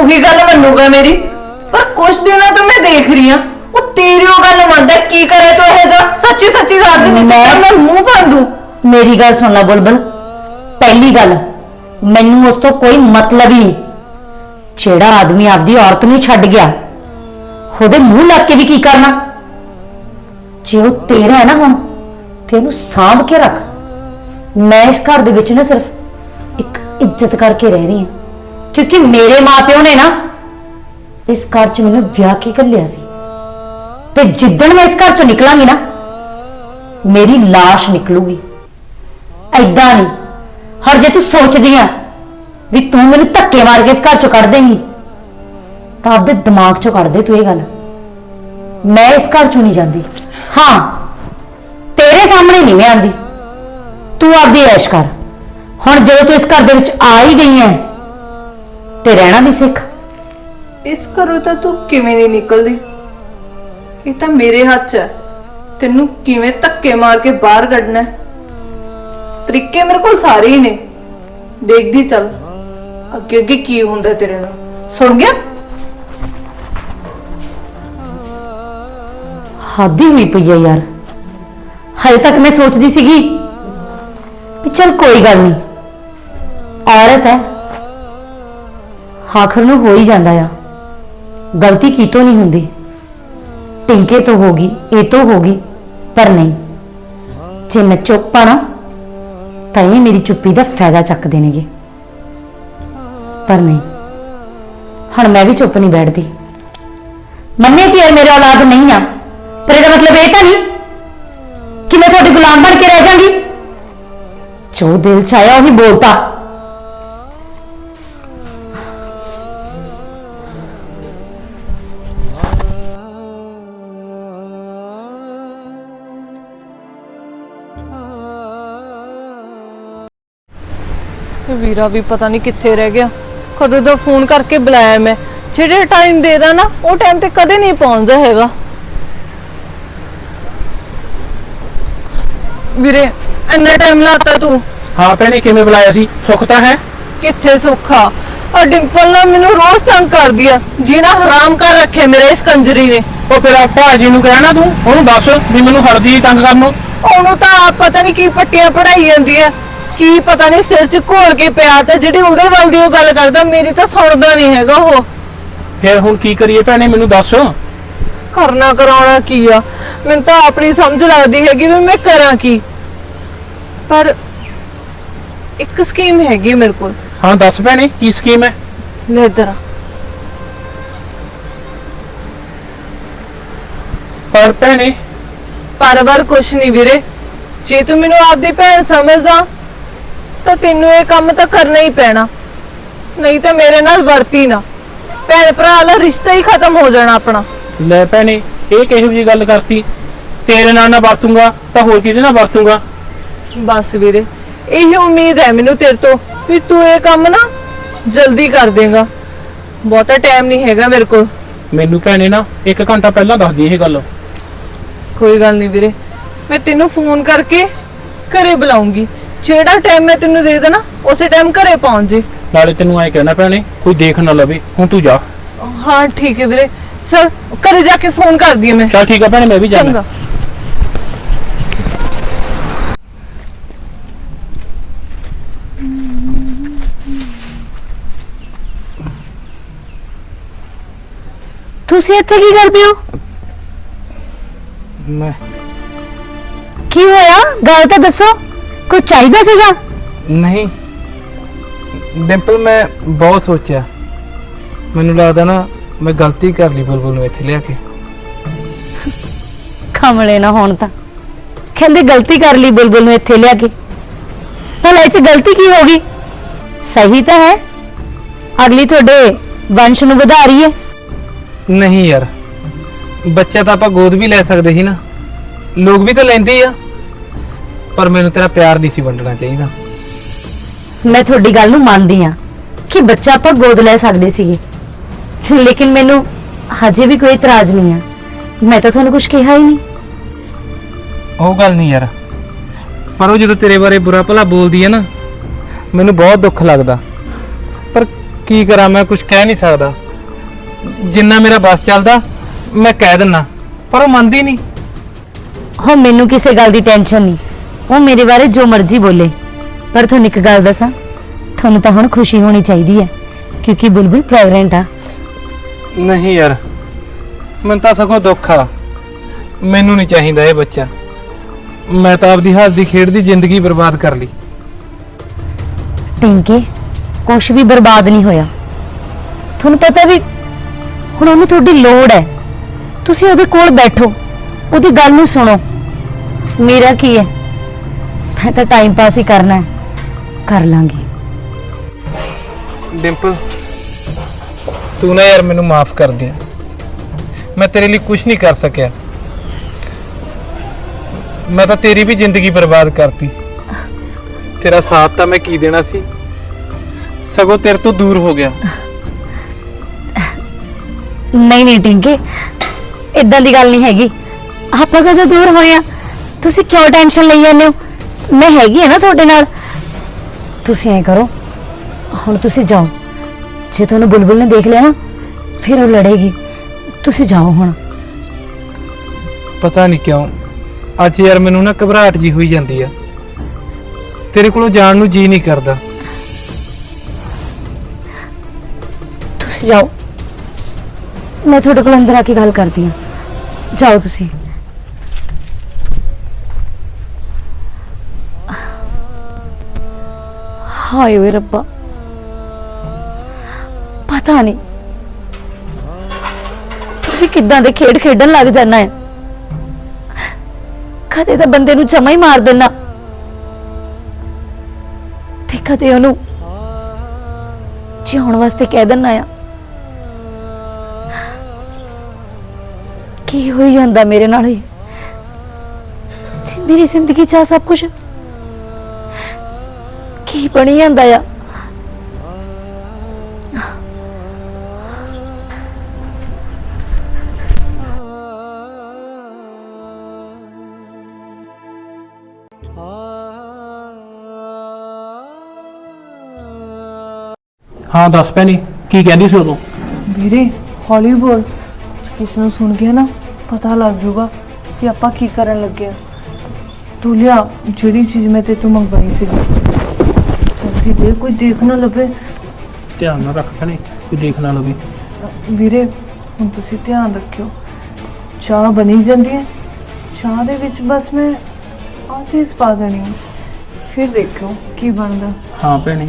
ਉਹੀ ਗੱਲ ਮੰਨੂਗਾ ਮੇਰੀ। ਪਰ ਕੁਝ ਦਿਨਾਂ ਤੋਂ ਮੈਂ ਦੇਖ ਰਹੀ ਆ। ਉਹ ਤੇਰੀ ਉਹ ਗੱਲ ਮੰਨਦਾ ਕੀ ਕਰੇ ਤੂੰ ਇਹ ਜਾ ਸੱਚੀ ਸੱਚੀ ਦੱਸ ਦੇ ਨਹੀਂ ਮੈਂ- ਤਾਂ ਮੈਂ ਮੂੰਹ ਭੰਦੂ ਮੇਰੀ ਗੱਲ ਸੁਣ ਲੈ ਬੁਲਬੁਲ। ਪਹਿਲੀ ਗੱਲ ਮੈਨੂੰ ਉਸ ਤੋਂ ਕੋਈ ਮਤਲਬ ਹੀ ਨਹੀਂ। ਜਿਹੜਾ ਆਦਮੀ ਆਪਦੀ ਔਰਤ ਨੂੰ ਛੱਡ ਗਿਆ, ਉਹਦੇ ਮੂੰਹ ਲੱਗ ਕੇ ਵੀ ਕੀ ਕਰਨਾ? ਜੇ ਉਹ ਤੇਰਾ ਹੈ ਨਾ ਹੁਣ, ਤੇ ਉਹਨੂੰ ਸਾਂਭ ਕੇ ਰੱਖ। ਮੈਂ ਇਸ ਘਰ ਦੇ ਵਿੱਚ ਨਾ ਸਿਰਫ ਇੱਕ ਇੱਜ਼ਤ ਕਰਕੇ ਰਹਿ ਰਹੀ ਹਾਂ, ਕਿਉਂਕਿ ਮੇਰੇ ਮਾਪਿਓ ਨੇ ਨਾ ਇਸ ਘਰ 'ਚ ਮੈਨੂੰ ਵਿਆਹ ਕੇ ਘੱਲਿਆ ਸੀ। ਤੇ ਜਿੱਦਣ ਮੈਂ ਇਸ ਘਰ 'ਚੋਂ ਨਿਕਲਾਂਗੀ ਨਾ, ਮੇਰੀ লাশ ਨਿਕਲੂਗੀ। ਐਦਾਂ ਨਹੀਂ। ਹਰ ਜੇ ਤੂੰ ਸੋਚਦੀ ਆ ਵੀ ਤੂੰ ਮੈਨੂੰ ਧੱਕੇ ਮਾਰ ਕੇ ਇਸ ਘਰ ਚੋਂ ਕੱਢ ਦੇਂਗੀ, ਤਾਂ ਆਪਦੇ ਦਿਮਾਗ ਚੋਂ ਕੱਢ ਦੇ ਤੂੰ ਇਹ ਗੱਲ। ਮੈਂ ਇਸ ਘਰ ਚੋਂ ਨਹੀਂ ਜਾਂਦੀ। ਹਾਂ, ਤੇਰੇ ਸਾਹਮਣੇ ਨਹੀਂ ਮੈਂ ਆਂਦੀ। ਤੂੰ ਆਪਦੀ ਐਸ਼ ਕਰ। ਹੁਣ ਜਦੋਂ ਤੂੰ ਇਸ ਘਰ ਦੇ ਵਿੱਚ ਆ ਹੀ ਗਈ ਹੈ ਤੇ ਰਹਿਣਾ ਵੀ ਸਿੱਖ। ਇਸ ਘਰੋਂ ਤਾਂ ਤੂੰ ਕਿਵੇਂ ਨਹੀਂ ਨਿਕਲਦੀ? ਇਹ ਤਾਂ ਮੇਰੇ ਹੱਥ 'ਚ ਹੈ। ਤੈਨੂੰ ਕਿਵੇਂ ਧੱਕੇ ਮਾਰ ਕੇ ਬਾਹਰ ਕੱਢਣਾ ਹੈ। ਤਰੀਕੇ ਮੇਰੇ ਕੋਲ ਸਾਰੇ ਹੀ ਨੇ। ਦੇਖਦੀ ਚੱਲ, ਅੱਗੇ ਅੱਗੇ ਕੀ ਹੁੰਦਾ ਤੇਰੇ ਨਾਲ। ਸੁਣ ਗਿਆ? ਹੱਦ ਹੀ ਹੋਈ ਪਈ ਹੈ ਯਾਰ। ਹਜੇ ਤੱਕ ਮੈਂ ਸੋਚਦੀ ਸੀਗੀ ਵੀ ਚਲ ਕੋਈ ਗੱਲ ਨਹੀਂ। ਔਰਤ ਹੈ। ਆਖਰ ਨੂੰ ਹੋ ਹੀ ਜਾਂਦਾ ਆ। ਗਲਤੀ ਕੀਤੋਂ ਨਹੀਂ ਹੁੰਦੀ। ਟਿੰਕੇ ਤੋਂ ਹੋਗੀ ਇਹ ਤੋਂ ਹੋਗੀ ਪਰ ਨਹੀਂ। ਜੇ ਮੈਂ ਚੁੱਪ ਆ ਨਾ ਤਾਂ ਇਹ ਮੇਰੀ ਚੁੱਪੀ ਦਾ ਫਾਇਦਾ ਚੱਕਦੇ ਨੇਗੇ। ਪਰ ਨਹੀਂ, ਹੁਣ ਮੈਂ ਵੀ ਚੁੱਪ ਨਹੀਂ ਬੈਠਦੀ। ਮੰਨੇ ਕਿ ਯਾਰ ਮੇਰੇ ਔਲਾਦ ਨਹੀਂ ਆ, ਪਰ ਇਹਦਾ ਮਤਲਬ ਇਹ ਤਾਂ ਨਹੀਂ ਕਿ ਮੈਂ ਤੁਹਾਡੀ ਗੁਲਾਮ ਬਣ ਕੇ ਰਹਿ ਜਾਵਾਂਗੀ ਜੋ ਦਿਲ ਚ ਆਇਆ ਉਹ ਉਹੀ ਬੋਲਤਾ। ਵੀਰਾ ਵੀ ਪਤਾ ਨਹੀਂ ਕਿੱਥੇ ਰਹਿ ਗਿਆ। ਕਦੋਂ ਦਾ ਫੋਨ ਕਰਕੇ ਬੁਲਾਇਆ ਮੈਂ। ਜਿਹੜੇ ਟਾਈਮ ਦੇਦਾ ਨਾ ਉਹ ਟਾਈਮ ਤੇ ਕਦੇ ਨਹੀਂ ਪਹੁੰਚਦਾ ਹੈਗਾ। ਵੀਰੇ ਇੰਨਾ ਟਾਈਮ ਲਾਤਾ ਤੂੰ। ਹਾਂ ਭੈਣੇ ਕਿਵੇਂ ਬੁਲਾਇਆ ਸੀ? ਸੁੱਖ ਤਾਂ ਹੈ? ਕਿੱਥੇ ਸੁੱਖਾ ਆ? ਡਿੰਪਲ ਨਾ ਮੈਨੂੰ ਰੋਜ਼ ਤੰਗ ਕਰਦੀ ਆ। ਜੀਣਾ ਹਰਾਮ ਕਰ ਰੱਖਿਆ ਮੇਰੇ ਇਸ ਕੰਜਰੀ ਨੇ। ਉਹ ਫਿਰ ਆ ਭਾਜੀ ਨੂੰ ਕਹਿਣਾ ਤੂੰ? ਉਹਨੂੰ ਦੱਸ ਵੀ ਮੈਨੂੰ ਹੜਦੀ ਤੰਗ ਕਰਨ ਨੂੰ। ਉਹਨੂੰ ਤਾਂ ਆਪ ਪਤਾ ਨਹੀਂ ਕੀ ਪੱਟੀਆਂ ਪੜਾਈ ਜਾਂਦੀ ਆ। ਕੀ ਪਤਾ ਨਹੀਂ ਸਿਰ 'ਚ ਘੋਲ ਕੇ ਪਿਆ ਤੇ ਜਿਹੜੀ ਉਹਦੇ ਵੱਲ ਦੀ ਉਹ ਗੱਲ ਕਰਦਾ ਮੇਰੀ ਤਾਂ ਸੁਣਦਾ ਨਹੀਂ ਹੈਗਾ ਉਹ। ਫਿਰ ਹੁਣ ਕੀ ਕਰੀਏ ਭੈਣੇ ਮੈਨੂੰ ਦੱਸ। ਕਰਨਾ ਕਰਾਉਣਾ ਕੀ ਆ? ਮੈਨੂੰ ਤਾਂ ਆਪਣੀ ਸਮਝ ਲੱਗਦੀ ਹੈਗੀ ਵੀ ਮੈਂ ਕਰਾਂ ਕੀ। ਪਰ ਇੱਕ ਸਕੀਮ ਹੈਗੀ ਮੇਰੇ ਕੋਲ। ਹਾਂ ਦੱਸ ਭੈਣੇ ਕੀ ਸਕੀਮ ਹੈ? ਲੈ ਇਧਰ ਆ। ਪਰ ਭੈਣੇ ਪਰ ਵਾਰ ਕੁਛ ਨਹੀਂ ਵੀਰੇ। ਜੇ ਤੂੰ ਮੈਨੂੰ ਆਪਦੀ ਭੈਣ ਸਮਝਦਾ ਤਾਂ ਤੈਨੂੰ ਇਹ ਕੰਮ ਤਾਂ ਕਰਨਾ ਹੀ ਪੈਣਾ। ਨਹੀਂ ਤਾਂ ਮੇਰੇ ਨਾਲ ਵਰਤੀ ਨਾ। ਭੈਣ ਭਰਾ ਵਾਲਾ ਰਿਸ਼ਤਾ ਹੀ ਖਤਮ ਹੋ ਜਾਣਾ ਆਪਣਾ। ਲੈ ਭੈਣੇ ਇਹ ਕਿਹੋ ਜੀ ਗੱਲ ਕਰਤੀ? ਤੇਰੇ ਨਾਲ ਨਾ ਵਰਤੂੰਗਾ ਤਾਂ ਹੋਰ ਕਿਹਦੇ ਨਾਲ ਵਰਤੂੰਗਾ? ਬਸ ਵੀਰੇ ਇਹੀ ਉਮੀਦ ਹੈ ਮੈਨੂੰ ਤੇਰੇ ਤੋਂ ਵੀ ਤੂੰ ਇਹ ਕੰਮ ਨਾ ਜਲਦੀ ਕਰ ਦੇਗਾ। ਬਹੁਤਾ ਟਾਈਮ ਨਹੀਂ ਹੈਗਾ ਮੇਰੇ ਕੋਲ। ਮੈਨੂੰ ਭੈਣੇ ਨਾ ਇੱਕ ਘੰਟਾ ਪਹਿਲਾਂ ਦੱਸਦੀ ਇਹ ਗੱਲ। ਕੋਈ ਗੱਲ ਨਹੀਂ ਵੀਰੇ ਮੈਂ ਤੈਨੂੰ ਫੋਨ ਕਰਕੇ ਘਰੇ ਬੁਲਾਉਂਗੀ। ਜਿਹੜਾ ਟਾਈਮ ਮੈਂ ਤੈਨੂੰ ਦੇ ਦੇਣਾ ਉਸੇ ਟਾਈਮ ਘਰੇ ਪਹੁੰਚ ਜੀ। ਨਾਲੇ ਤੈਨੂੰ ਐ ਕਹਿਣਾ ਭੈਣੇ ਕੋਈ ਦੇਖ ਨਾ ਲਵੇ ਹੁਣ ਤੂੰ ਜਾ। ਹਾਂ ਠੀਕ ਹੈ ਵੀਰੇ। ਚਲ ਘਰੇ ਜਾ ਕੇ ਫੋਨ ਕਰਦੀ ਹਾਂ ਮੈਂ। ਚੱਲ ਠੀਕ ਆ ਭੈਣੇ ਮੈਂ ਵੀ ਜਾਣਾ। ਚੰਗਾ। ਤੁਸੀਂ ਇੱਥੇ ਕੀ ਕਰਦੇ ਹੋ? ਮੈਂ ਕੀ ਹੋਇਆ? ਗੱਲ ਤਾਂ ਦੱਸੋ। ਕੁਝ ਚਾਹੀਦਾ ਸੀਗਾ? ਨਹੀਂ। ਡਿੰਪਲ ਮੈਂ ਬਹੁਤ ਸੋਚਿਆ। ਮੈਨੂੰ ਲੱਗਦਾ ਨਾ ਮੈਂ ਗਲਤੀ ਕਰ ਲਈ ਬੁਲਬੁਲ ਨੂੰ ਇੱਥੇ ਲਿਆ ਕੇ। ਖਮਲੇ ਨਾ ਹੋਣ ਤਾਂ। ਕਹਿੰਦੇ ਗਲਤੀ ਕਰ ਲਈ ਬੁਲਬੁਲ ਨੂੰ ਇੱਥੇ ਲਿਆ ਕੇ। ਭਲਾ ਇਹ ਚ ਗਲਤੀ ਕੀ ਹੋ ਗਈ? ਸਹੀ ਤਾਂ ਹੈ। ਅਗਲੀ ਤੁਹਾਡੇ ਵੰਸ਼ ਨੂੰ ਵਧਾ ਰਹੀ ਹੈ। ਨਹੀਂ ਯਾਰ। ਬੱਚਾ ਤਾਂ ਆਪਾਂ ਗੋਦ ਵੀ ਲੈ ਸਕਦੇ ਸੀ ਨਾ। ਲੋਕ ਵੀ ਤਾਂ ਲੈਂਦੇ ਹੀ ਆ। ਪਰ ਮੈਨੂੰ ਤੇਰਾ ਪਿਆਰ ਨਹੀਂ ਸੀ ਵੰਡਣਾ ਚਾਹੀਦਾ। ਮੈਂ ਤੁਹਾਡੀ ਗੱਲ ਨੂੰ ਮੰਨਦੀ ਆ ਕਿ ਬੱਚਾ ਆਪਾਂ ਗੋਦ ਲੈ ਸਕਦੇ ਸੀਗੇ। ਲੇਕਿਨ ਮੈਨੂੰ ਹਜੇ ਵੀ ਕੋਈ ਇਤਰਾਜ਼ ਨਹੀਂ ਆ ਮੈਂ ਤਾਂ ਤੁਹਾਨੂੰ ਕੁਝ ਕਿਹਾ ਹੀ ਨਹੀਂ। ਉਹ ਗੱਲ ਨਹੀਂ ਯਾਰ। ਪਰ ਉਹ ਜਦੋਂ ਤੇਰੇ ਬਾਰੇ ਬੁਰਾ ਭਲਾ ਬੋਲਦੀ ਹੈ ਨਾ ਮੈਨੂੰ ਬਹੁਤ ਦੁੱਖ ਲੱਗਦਾ। ਪਰ ਕੀ ਕਰਾਂ ਮੈਂ ਕੁਝ ਕਹਿ ਨਹੀਂ ਸਕਦਾ। ਜਿੰਨਾ ਮੇਰਾ ਬਸ ਚੱਲਦਾ ਮੈਂ ਕਹਿ ਦਿੰਨਾ। ਪਰ ਉਹ ਮੰਨਦੀ ਨਹੀਂ। ਹੋ ਮੈਨੂੰ ਕਿਸੇ ਗੱਲ ਦੀ ਟੈਨਸ਼ਨ ਨਹੀਂ। ਉਹ ਮੇਰੇ ਬਾਰੇ ਜੋ ਮਰਜ਼ੀ ਬੋਲੇ। ਪਰ ਤੁਹਾਨੂੰ ਇੱਕ ਗੱਲ ਦੱਸਾਂ ਤੁਹਾਨੂੰ ਤਾਂ ਹੁਣ ਖੁਸ਼ੀ ਹੋਣੀ ਚਾਹੀਦੀ ਹੈ ਕਿਉਂਕਿ ਬੁਲਬੁਲ ਪ੍ਰੈਗਨੈਂਟ ਆ। ਨਹੀਂ ਯਾਰ ਮੈਨੂੰ ਤਾਂ ਸਗੋਂ ਦੁੱਖ ਆ। ਮੈਨੂੰ ਨਹੀਂ ਚਾਹੀਦਾ ਇਹ ਬੱਚਾ। ਮੈਂ ਤਾਂ ਆਪਦੀ ਹੱਸਦੀ ਖੇਡਦੀ ਜ਼ਿੰਦਗੀ ਬਰਬਾਦ ਕਰ ਲਈ। ਟਿੰਕੇ ਕੁਛ ਵੀ ਬਰਬਾਦ ਨਹੀਂ ਹੋਇਆ। ਤੁਹਾਨੂੰ ਪਤਾ ਵੀ ਹੁਣ ਉਹਨੂੰ ਤੁਹਾਡੀ ਲੋੜ ਹੈ। ਤੁਸੀਂ ਉਹਦੇ ਕੋਲ ਬੈਠੋ ਉਹਦੀ ਗੱਲ ਨੂੰ ਸੁਣੋ। ਮੇਰਾ ਕੀ ਹੈ? ਮੈਂ ਤਾਂ ਟਾਈਮ ਪਾਸ ਹੀ ਕਰਨਾ ਹੈ। ਕਰ ਲਾਂਗੀ। ਡਿੰਪਲ ਤੂੰ ਨਾ ਯਾਰ ਮੈਨੂੰ ਮਾਫ ਕਰ ਦੇ। ਮੈਂ ਤੇਰੇ ਲਈ ਕੁਝ ਨਹੀਂ ਕਰ ਸਕਿਆ। ਮੈਂ ਤਾਂ ਤੇਰੀ ਵੀ ਜ਼ਿੰਦਗੀ ਬਰਬਾਦ ਕਰਤੀ। ਤੇਰਾ ਸਾਥ ਤਾਂ ਮੈਂ ਕੀ ਦੇਣਾ ਸੀ? ਸਗੋਂ ਤੇਰੇ ਤੋਂ ਦੂਰ ਹੋ ਗਿਆ। ਨਹੀਂ ਨਹੀਂ ਟਿੰਕੇ ਇਦਾਂ ਦੀ ਗੱਲ ਨਹੀਂ ਹੈਗੀ। ਆਪਾਂ ਕਦੋਂ ਦੂਰ ਹੋਏ ਆ? ਤੁਸੀਂ ਕਿਉਂ ਟੈਨਸ਼ਨ ਲਈ ਜਾਂਦੇ ਹੋ? ਮੈਂ ਹੈਗੀ ਆ ਨਾ ਤੁਹਾਡੇ ਨਾਲ। ਤੁਸੀਂ ਐ ਕਰੋ। ਹੁਣ ਤੁਸੀਂ ਜਾਓ। ਜੇ ਤੁਹਾਨੂੰ ਬੁਲਬੁਲ ਨੇ ਦੇਖ ਲਿਆ ਨਾ ਫਿਰ ਉਹ ਲੜੇਗੀ। ਤੁਸੀਂ ਜਾਓ ਹੁਣ। ਪਤਾ ਨਹੀਂ ਕਿਉਂ ਅੱਜ ਯਾਰ ਮੈਨੂੰ ਨਾ ਘਬਰਾਹਟ ਜੀ ਹੋਈ ਜਾਂਦੀ ਆ। ਤੇਰੇ ਕੋਲੋਂ ਜਾਣ ਨੂੰ ਜੀ ਨਹੀਂ ਕਰਦਾ। ਤੁਸੀਂ ਜਾਓ। ਮੈਂ ਤੁਹਾਡੇ ਕੋਲ ਅੰਦਰ ਆ ਕੇ ਗੱਲ ਕਰਦੀ ਹਾਂ ਜਾਓ ਤੁਸੀਂ। ਹਾਏ ਓਏ ਰੱਬਾ। ਪਤਾ ਨਹੀਂ ਤੂੰ ਕਿੱਦਾਂ ਦੇ ਖੇਡ ਖੇਡਣ ਲੱਗ ਜਾਣਾ ਹੈ। ਕਦੇ ਤਾਂ ਬੰਦੇ ਨੂੰ ਜਮਾ ਹੀ ਮਾਰ ਦੇਣਾ। ਤੇ ਕਦੇ ਉਹਨੂੰ ਜਿਉਣ ਵਾਸਤੇ ਕਹਿ ਦੇਣਾ ਆ। ਕੀ ਹੋਈ ਜਾਂਦਾ ਮੇਰੇ ਨਾਲ ਇਹ? ਜੀ, ਮੇਰੀ ਜ਼ਿੰਦਗੀ 'ਚ ਆ ਸਭ ਕੁਝ ਕੀ ਬਣੀ ਜਾਂਦਾ ਆ? ਹਾਂ ਦੱਸ ਭੈਣੇ ਕੀ ਕਹਿੰਦੀ ਸੀ ਉਦੋਂ? ਵੀਰੇ ਹੌਲੀ ਬੋਲ। ਇਸ ਨੂੰ ਸੁਣ ਗਿਆ ਨਾ ਪਤਾ ਲੱਗ ਜਾਊਗਾ ਕਿ ਆਪਾਂ ਕੀ ਕਰਨ ਲੱਗੇ ਆ। ਤੂੰ ਲਿਆ ਜਿਹੜੀ ਚੀਜ਼ ਮੈਂ ਤੇ ਤੂੰ ਮੰਗਵਾਈ ਸੀ ਜਲਦੀ ਦੇ ਕੋਈ ਦੇਖ ਨਾ ਲਵੇ। ਧਿਆਨ ਨਾਲ ਰੱਖ ਭੈਣੇ ਕੋਈ ਦੇਖ ਨਾ ਲਵੇ। ਵੀਰੇ ਹੁਣ ਤੁਸੀਂ ਧਿਆਨ ਰੱਖਿਓ। ਚਾਹ ਬਣੀ ਜਾਂਦੀ ਹੈ। ਚਾਹ ਦੇ ਵਿੱਚ ਬਸ ਮੈਂ ਆ ਚੀਜ਼ ਪਾ ਦੇਣੀ ਹੈ। ਫਿਰ ਦੇਖਿਓ ਕੀ ਬਣਦਾ। ਹਾਂ ਭੈਣੇ।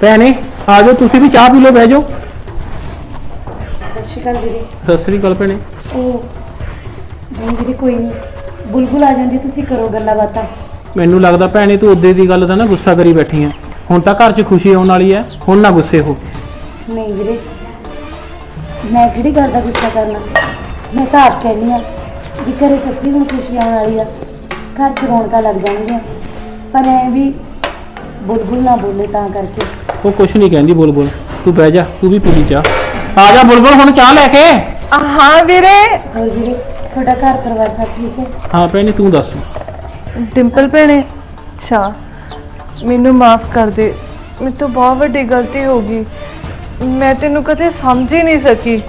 ਭੈਣੇ ਆ ਜਾਓ ਤੁਸੀਂ ਵੀ ਚਾਹ ਪੀ ਲਓ ਬਹਿ ਜਾਓ। ਸਤਿ ਸ਼੍ਰੀ ਅਕਾਲ ਵੀਰੇ। ਸਤਿ ਸ੍ਰੀ ਅਕਾਲ ਭੈਣੇ। ਉਹ ਨਹੀਂ ਵੀਰੇ ਕੋਈ ਨਹੀਂ ਬੁਲਬੁਲ ਆ ਜਾਂਦੀ ਤੁਸੀਂ ਕਰੋ ਗੱਲਾਂ ਬਾਤਾਂ। ਮੈਨੂੰ ਲੱਗਦਾ ਭੈਣੇ ਤੂੰ ਉਹਦੇ ਦੀ ਗੱਲ ਦਾ ਨਾ ਗੁੱਸਾ ਕਰੀ ਬੈਠੀ ਆ ਹੁਣ ਤਾਂ ਘਰ 'ਚ ਖੁਸ਼ੀ ਆਉਣ ਵਾਲੀ ਹੈ ਹੁਣ ਨਾ ਗੁੱਸੇ ਹੋ। ਨਹੀਂ ਵੀਰੇ ਮੈਂ ਕਿਹੜੀ ਗੱਲ ਦਾ ਗੁੱਸਾ ਕਰਨਾ? ਮੈਂ ਤਾਂ ਆਪ ਕਹਿੰਦੀ ਆ ਵੀ ਘਰੇ ਸੱਚੀ ਹੁਣ ਖੁਸ਼ੀ ਆਉਣ ਵਾਲੀ ਆ ਘਰ 'ਚ ਰੌਣਕਾਂ ਲੱਗ ਜਾਣਗੀਆਂ। ਪਰ ਐ ਵੀ ਬੁਲਬੁਲ ਨਾ ਬੋਲੇ ਤਾਂ ਕਰਕੇ। ਉਹ ਕੁਛ ਨਹੀਂ ਕਹਿੰਦੀ ਬੁਲਬੁਲ ਤੂੰ ਬਹਿ ਜਾ ਤੂੰ ਵੀ ਪੀ ਲਈ ਚਾਹ। ਆ ਜਾ ਬੁਲਬੁਲ ਹੁਣ ਚਾਹ ਲੈ ਕੇ। ਹਾਂ ਵੀਰੇ। ਹੋਰ ਵੀਰੇ ਤੁਹਾਡਾ ਘਰ ਪਰਿਵਾਰ ਸਭ ਠੀਕ ਹੈ? ਹਾਂ ਭੈਣੇ ਤੂੰ ਦੱਸ। ਡਿੰਪਲ ਭੈਣੇ ਅੱਛਾ। ਮੈਨੂੰ ਮਾਫ ਕਰ ਦੇ। ਮੇਰੇ ਤੋਂ ਬਹੁਤ ਵੱਡੀ ਗਲਤੀ ਹੋ ਗਈ। ਮੈਂ ਤੈਨੂੰ ਕਦੇ ਸਮਝ ਹੀ ਨਹੀਂ ਸਕੀ।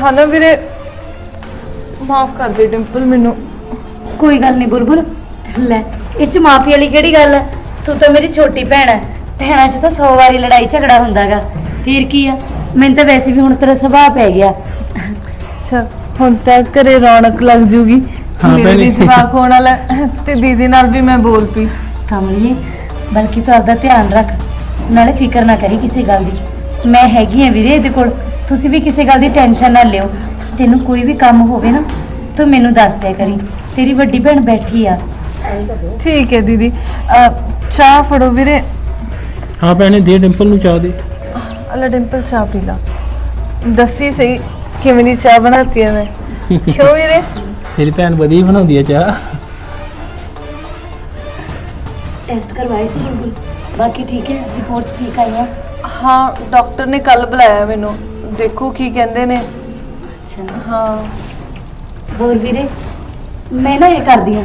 ਹਾਂ ਨਾ ਵੀਰੇ? ਮਾਫ ਕਰ ਦੇ ਡਿੰਪਲ ਮੈਨੂੰ। ਕੋਈ ਗੱਲ ਨਹੀਂ ਬੁਲਬੁਲ ਲੈ ਇਹ ਚ ਮਾਫੀ ਵਾਲੀ ਕਿਹੜੀ ਗੱਲ ਹੈ? ਤੂੰ ਤਾਂ ਮੇਰੀ ਛੋਟੀ ਭੈਣ ਹੈ। ਭੈਣਾਂ 'ਚ ਤਾਂ 100 ਵਾਰੀ ਲੜਾਈ ਝਗੜਾ ਹੁੰਦਾਗਾ। ਫਿਰ ਕੀ ਆ? ਮੈਨੂੰ ਤਾਂ ਵੈਸੇ ਵੀ ਹੁਣ ਤੇਰਾ ਸੁਭਾਅ ਪੈ ਗਿਆ। ਅੱਛਾ। ਹੁਣ ਤਾਂ ਘਰੇ ਰੌਣਕ ਲੱਗ ਜੂਗੀ। ਹਾਂ ਮੇਰੇ ਵੀ ਭੈਣੇ। ਜਵਾਕ ਹੋਣ ਵਾਲਾ ਤੇ ਦੀਦੀ ਨਾਲ ਵੀ ਮੈਂ ਬੋਲ ਪਈ। ਕਮਲੀਏ ਬਲਕਿ ਤੂੰ ਆਪਦਾ ਧਿਆਨ ਰੱਖ। ਨਾਲੇ ਫਿਕਰ ਨਾ ਕਰੀ ਕਿਸੇ ਗੱਲ ਦੀ। ਮੈਂ ਹੈਗੀ ਆ ਵੀਰੇ ਇਹਦੇ ਕੋਲ। ਤੁਸੀਂ ਵੀ ਕਿਸੇ ਗੱਲ ਦੀ ਟੈਨਸ਼ਨ ਨਾ ਲਿਓ। ਤੈਨੂੰ ਕੋਈ ਵੀ ਕੰਮ ਹੋਵੇ ਨਾ ਤੂੰ ਮੈਨੂੰ ਦੱਸ ਦਿਆ ਕਰੀ। ਤੇਰੀ ਵੱਡੀ ਭੈਣ ਬੈਠੀ ਆ। ਠੀਕ ਹੈ ਦੀਦੀ। ਅਹ, ਚਾਹ ਫੜੋ ਵੀਰੇ। ਹਾਂ ਭੈਣੇ ਦੇ ਡਿੰਪਲ ਨੂੰ ਚਾਹ ਦੇ। ਅਲਾ ਡਿੰਪਲ ਚਾਹ ਪੀ ਲਾ। ਦੱਸੀ ਸਹੀ। ਕਿਵੇਂ ਦੀ ਚਾਹ ਬਣਾਤੀ ਹੈ ਮੈਂ ਕਿਉਂ ਵੀਰੇ? ਤੇਰੀ ਭੈਣ ਵਧੀਆ ਬਣਾਉਂਦੀ ਆ ਚਾਹ। ਟੈਸਟ ਕਰਵਾਏ ਸੀ ਬਿਲਕੁਲ ਬਾਕੀ ਠੀਕ ਹੈ ਰਿਪੋਰਟਸ ਠੀਕ ਆਈਆਂ? ਹਾਂ ਡਾਕਟਰ ਨੇ ਕੱਲ ਬੁਲਾਇਆ ਮੈਨੂੰ। ਦੇਖੋ ਕੀ ਕਹਿੰਦੇ ਨੇ। ਅੱਛਾ। ਹਾਂ। ਹੋਰ ਵੀਰੇ ਮੈਂ ਨਾ ਇਹ ਕਰਦੀ ਆ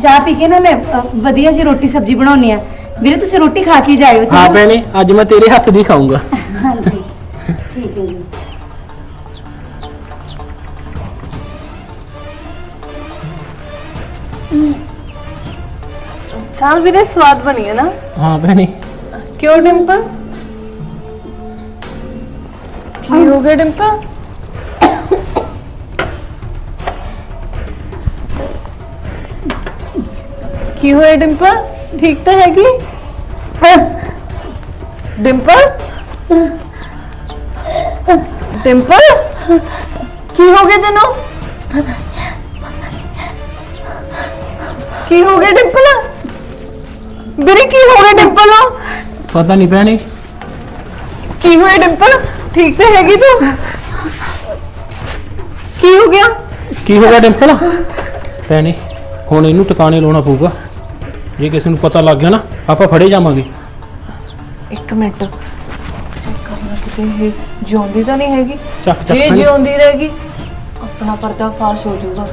ਚਾਹ ਪੀ ਕੇ ਨਾ ਮੈਂ ਅ, ਵਧੀਆ ਜੀ ਰੋਟੀ ਸਬਜ਼ੀ ਬਣਾਉਣੀ ਆ ਵੀਰੇ ਤੁਸੀਂ ਰੋਟੀ ਖਾ ਕੇ ਜਾਇਓ ਹਾਂ? ਭੈਣੇ ਅੱਜ ਮੈਂ ਤੇਰੇ ਹੱਥ ਦੀ ਖਾਊਂਗਾ। ਹਾਂਜੀ। ਠੀਕ ਹੈ ਜੀ। ਚਾਹ ਵੀਰੇ ਸਵਾਦ ਬਣੀ ਹੈ ਨਾ। ਹਾਂ ਭੈਣੇ। ਕਿਉਂ ਡਿੰਪਲ? ਕੀ ਹੋ ਗਿਆ ਡਿੰਪਲ? ਕੀ ਹੋਇਆ ਡਿੰਪਲ? ਠੀਕ ਤਾਂ ਹੈਗੀ? ਡਿੰਪਲ? ਡਿੰਪਲ? ਕੀ ਹੋ ਗਿਆ ਤੈਨੂੰ? ਕੀ ਹੋ ਗਿਆ ਡਿੰਪਲ? ਵੀਰੇ ਕੀ ਹੋ ਗਿਆ ਡਿੰਪਲ? ਨੂੰ ਪਤਾ ਨਹੀਂ ਭੈਣੇ। ਕੀ ਹੋਇਆ ਡਿੰਪਲ? ਠੀਕ ਤਾਂ ਹੈਗੀ ਤੂੰ? ਕੀ ਹੋ ਗਿਆ? ਕੀ ਹੋ ਗਿਆ ਡਿੰਪਲ? ਭੈਣੇ ਹੁਣ ਇਹਨੂੰ ਟਿਕਾਣੇ ਲਾਉਣਾ ਪਊਗਾ। ਜੇ ਕਿਸੇ ਨੂੰ ਪਤਾ ਲੱਗ ਗਿਆ ਨਾ ਆਪਾਂ ਫੜੇ ਜਾਵਾਂਗੇ। ਇੱਕ ਮਿੰਟ। ਚੈੱਕ ਕਰਨਾ ਕਿਤੇ ਇਹ ਜਿਉਂਦੀ ਤਾਂ ਨਹੀਂ ਹੈਗੀ? ਚੱਕ ਚੱਕ ਜੇ। ਜਿਉਂਦੀ ਰਹੇਗੀ ਆਪਣਾ ਪਰਦਾ ਫਾਸ਼ ਹੋ ਜਾਊਗਾ।